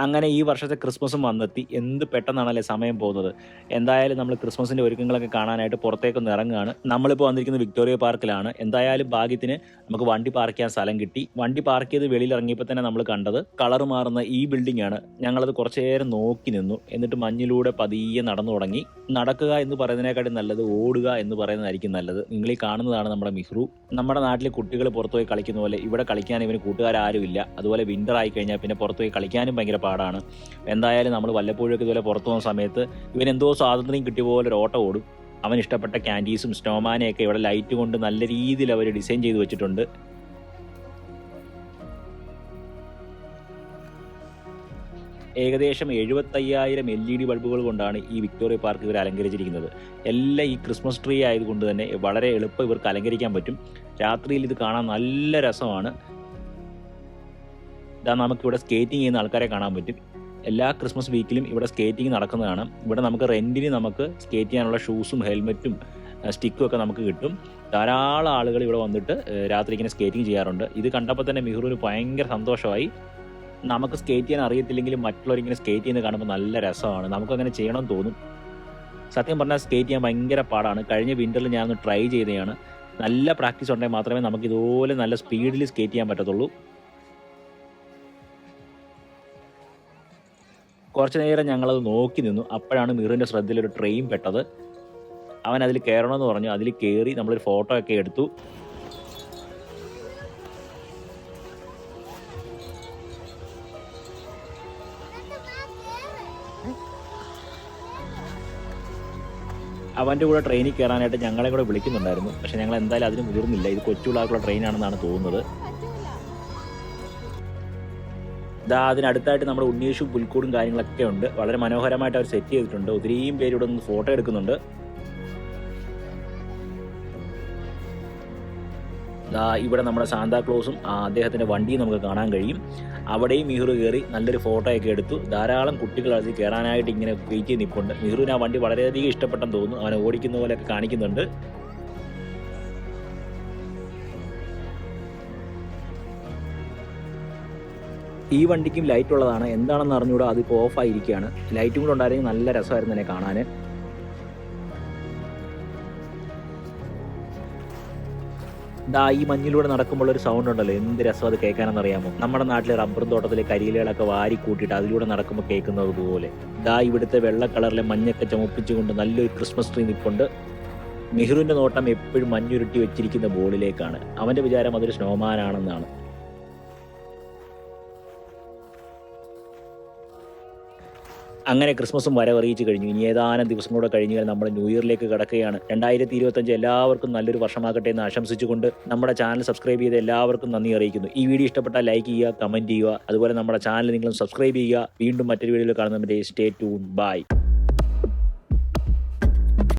അങ്ങനെ ഈ വർഷത്തെ ക്രിസ്മസും വന്നെത്തി. എന്ത് പെട്ടെന്നാണല്ലേ സമയം പോകുന്നത്? എന്തായാലും നമ്മൾ ക്രിസ്മസിന്റെ ഒരുക്കങ്ങളൊക്കെ കാണാനായിട്ട് പുറത്തേക്കൊന്ന് ഇറങ്ങുകയാണ്. നമ്മളിപ്പോൾ വന്നിരിക്കുന്നത് വിക്ടോറിയ പാർക്കിലാണ്. എന്തായാലും ഭാഗ്യത്തിന് നമുക്ക് വണ്ടി പാർക്ക് ചെയ്യാൻ സ്ഥലം കിട്ടി. വണ്ടി പാർക്ക് ചെയ്ത് വെളിയിൽ ഇറങ്ങിയപ്പോൾ തന്നെ നമ്മൾ കണ്ടത് കളർ മാറുന്ന ഈ ബിൽഡിംഗ് ആണ്. ഞങ്ങളത് കുറച്ചു നേരം നോക്കി നിന്നു. എന്നിട്ട് മഞ്ഞിലൂടെ പതിയെ നടന്നു തുടങ്ങി. നടക്കുക എന്ന് പറയുന്നതിനേക്കാളും നല്ലത് ഓടുക എന്ന് പറയുന്നതായിരിക്കും നല്ലത്. നിങ്ങൾ ഈ കാണുന്നതാണ് നമ്മുടെ മിഹ്റു. നമ്മുടെ നാട്ടിലെ കുട്ടികൾ പുറത്തുപോയി കളിക്കുന്ന പോലെ ഇവിടെ കളിക്കാൻ ഇവന് കൂട്ടുകാരും ഇല്ല അതുപോലെ വിന്റർ ആയി കഴിഞ്ഞാൽ പിന്നെ പുറത്തുപോയി കളിക്കാനും ഭയങ്കര പാടാണ്. എന്തായാലും നമ്മൾ വല്ലപ്പോഴൊക്കെ ഇതുപോലെ പുറത്തു പോകുന്ന സമയത്ത് ഇവൻ എന്തോ സ്വാതന്ത്ര്യം കിട്ടിയ പോലെ ഒരു ഓട്ടം ഓടും. അവൻ ഇഷ്ടപ്പെട്ട ക്യാൻഡീസും സ്നോമാനെയൊക്കെ ഇവിടെ ലൈറ്റ് കൊണ്ട് നല്ല രീതിയിൽ അവർ ഡിസൈൻ ചെയ്ത് വെച്ചിട്ടുണ്ട്. ഏകദേശം എഴുപത്തയ്യായിരം എൽ ഇ ഡി ബൾബുകൾ കൊണ്ടാണ് ഈ വിക്ടോറിയ പാർക്ക് ഇവർ അലങ്കരിച്ചിരിക്കുന്നത്. എല്ലാം ഈ ക്രിസ്മസ് ട്രീ ആയതുകൊണ്ട് തന്നെ വളരെ എളുപ്പം ഇവർക്ക് അലങ്കരിക്കാൻ പറ്റും. രാത്രിയിൽ ഇത് കാണാൻ നല്ല രസമാണ്. ഇതാ നമുക്കിവിടെ സ്കേറ്റിംഗ് ചെയ്യുന്ന ആൾക്കാരെ കാണാൻ പറ്റും. എല്ലാ ക്രിസ്മസ് വീക്കിലും ഇവിടെ സ്കേറ്റിംഗ് നടക്കുന്നതാണ് ഇവിടെ നമുക്ക് റെന്റിന് നമുക്ക് സ്കേറ്റ് ചെയ്യാനുള്ള ഷൂസും ഹെൽമെറ്റും സ്റ്റിക്കും ഒക്കെ നമുക്ക് കിട്ടും. ധാരാളം ആളുകൾ ഇവിടെ വന്നിട്ട് രാത്രി ഇങ്ങനെ സ്കേറ്റിംഗ് ചെയ്യാറുണ്ട്. ഇത് കണ്ടപ്പോൾ തന്നെ മിഹുറിന് ഭയങ്കര സന്തോഷമായി. നമുക്ക് സ്കേറ്റ് ചെയ്യാൻ അറിയത്തില്ലെങ്കിലും മറ്റുള്ളവരിങ്ങനെ സ്കേറ്റ് ചെയ്യുന്നത് കാണുമ്പോൾ നല്ല രസമാണ്. നമുക്കങ്ങനെ ചെയ്യണമെന്ന് തോന്നും. സത്യം പറഞ്ഞാൽ സ്കേറ്റ് ചെയ്യാൻ ഭയങ്കര പാടാണ്. കഴിഞ്ഞ വിന്ററിൽ ഞാനൊന്ന് ട്രൈ ചെയ്തതാണ്. നല്ല പ്രാക്ടീസ് ഉണ്ടെങ്കിൽ മാത്രമേ നമുക്ക് ഇതുപോലെ നല്ല സ്പീഡിൽ സ്കേറ്റ് ചെയ്യാൻ പറ്റത്തുള്ളൂ. കുറച്ച് നേരം ഞങ്ങളത് നോക്കി നിന്നു. അപ്പോഴാണ് മിറിന്റെ ശ്രദ്ധയിൽ ഒരു ട്രെയിൻ പെട്ടത്. അവൻ അതിൽ കയറണമെന്ന് പറഞ്ഞു. അതിൽ കയറി നമ്മളൊരു ഫോട്ടോ ഒക്കെ എടുത്തു. അവന്റെ കൂടെ ട്രെയിനിൽ കയറാനായിട്ട് ഞങ്ങളെ കൂടെ വിളിക്കുന്നുണ്ടായിരുന്നു. പക്ഷെ ഞങ്ങൾ എന്തായാലും അതിന് മുതിർന്നില്ല. ഇത് കൊച്ചുപിള്ളാർക്കുള്ള ട്രെയിനാണെന്നാണ് തോന്നുന്നത്. ഇതാ അതിനടുത്തായിട്ട് നമ്മുടെ ഉണ്ണീഷും പുൽക്കൂടും കാര്യങ്ങളൊക്കെ ഉണ്ട്. വളരെ മനോഹരമായിട്ട് അവർ സെറ്റ് ചെയ്തിട്ടുണ്ട്. ഒത്തിരിയും പേര് ഇവിടെ നിന്ന് ഫോട്ടോ എടുക്കുന്നുണ്ട്. ദാ ഇവിടെ നമ്മുടെ സാന്താക്ലോസും ക്ലോസും അദ്ദേഹത്തിന്റെ വണ്ടിയും നമുക്ക് കാണാൻ കഴിയും. അവിടെയും മിഹ്റു കയറി നല്ലൊരു ഫോട്ടോയൊക്കെ എടുത്തു. ധാരാളം കുട്ടികൾ അതിൽ കയറാനായിട്ട് ഇങ്ങനെ വെയിറ്റ് ചെയ്ത് നിൽപ്പുണ്ട്. മിഹ്റുവിന് ആ വണ്ടി വളരെയധികം ഇഷ്ടപ്പെട്ടെന്ന് തോന്നുന്നു. അവനെ ഓടിക്കുന്ന പോലെയൊക്കെ കാണിക്കുന്നുണ്ട്. ഈ വണ്ടിക്കും ലൈറ്റ് ഉള്ളതാണ്. എന്താണെന്ന് അറിഞ്ഞുകൂടാ അതിപ്പോൾ ഓഫ് ആയിരിക്കുകയാണ്. ലൈറ്റും കൂടെ ഉണ്ടായിരുന്നെങ്കിൽ നല്ല രസമായിരുന്നു എന്നെ കാണാൻ ദാ ഈ മഞ്ഞിലൂടെ നടക്കുമ്പോൾ ഒരു സൗണ്ട് ഉണ്ടല്ലോ. എന്ത് രസം അത് കേൾക്കാനെന്ന് അറിയാമോ? നമ്മുടെ നാട്ടിലെ റബ്ബർ തോട്ടത്തിലെ കരിയിലകളൊക്കെ വാരി കൂട്ടിയിട്ട് അതിലൂടെ നടക്കുമ്പോൾ കേൾക്കുന്നത് പോലെ ദാ ഇവിടുത്തെ വെള്ള കളറിലെ മഞ്ഞൊക്കെ ചുമപ്പിച്ചുകൊണ്ട് നല്ലൊരു ക്രിസ്മസ് ട്രീ നിൽപ്പുണ്ട് മെഹ്റുവിന്റെ നോട്ടം എപ്പോഴും മഞ്ഞുരുട്ടി വെച്ചിരിക്കുന്ന ബോളിലേക്കാണ്. അവന്റെ വിചാരം അതൊരു സ്നോമാൻ അങ്ങനെ ക്രിസ്മസും വരവറിയിച്ചു കഴിഞ്ഞു. ഇനി ഏതാനും ദിവസം കൂടെ കഴിഞ്ഞാൽ നമ്മൾ ന്യൂ ഇയറിലേക്ക് കിടക്കുകയാണ്. രണ്ടായിരത്തി ഇരുപത്തഞ്ച് എല്ലാവർക്കും നല്ലൊരു വർഷമാകട്ടെ എന്ന് ആശംസിച്ചുകൊണ്ട് നമ്മുടെ ചാനൽ സബ്സ്ക്രൈബ് ചെയ്ത് എല്ലാവർക്കും നന്ദി അറിയിക്കുന്നു. ഈ വീഡിയോ ഇഷ്ടപ്പെട്ടാൽ ലൈക്ക് ചെയ്യുക കമന്റ് ചെയ്യുക. അതുപോലെ നമ്മുടെ ചാനൽ നിങ്ങളും സബ്സ്ക്രൈബ് ചെയ്യുക. വീണ്ടും മറ്റൊരു വീഡിയോയിൽ കാണുന്നവരെ സ്റ്റേ ട്യൂൺ. ബൈ.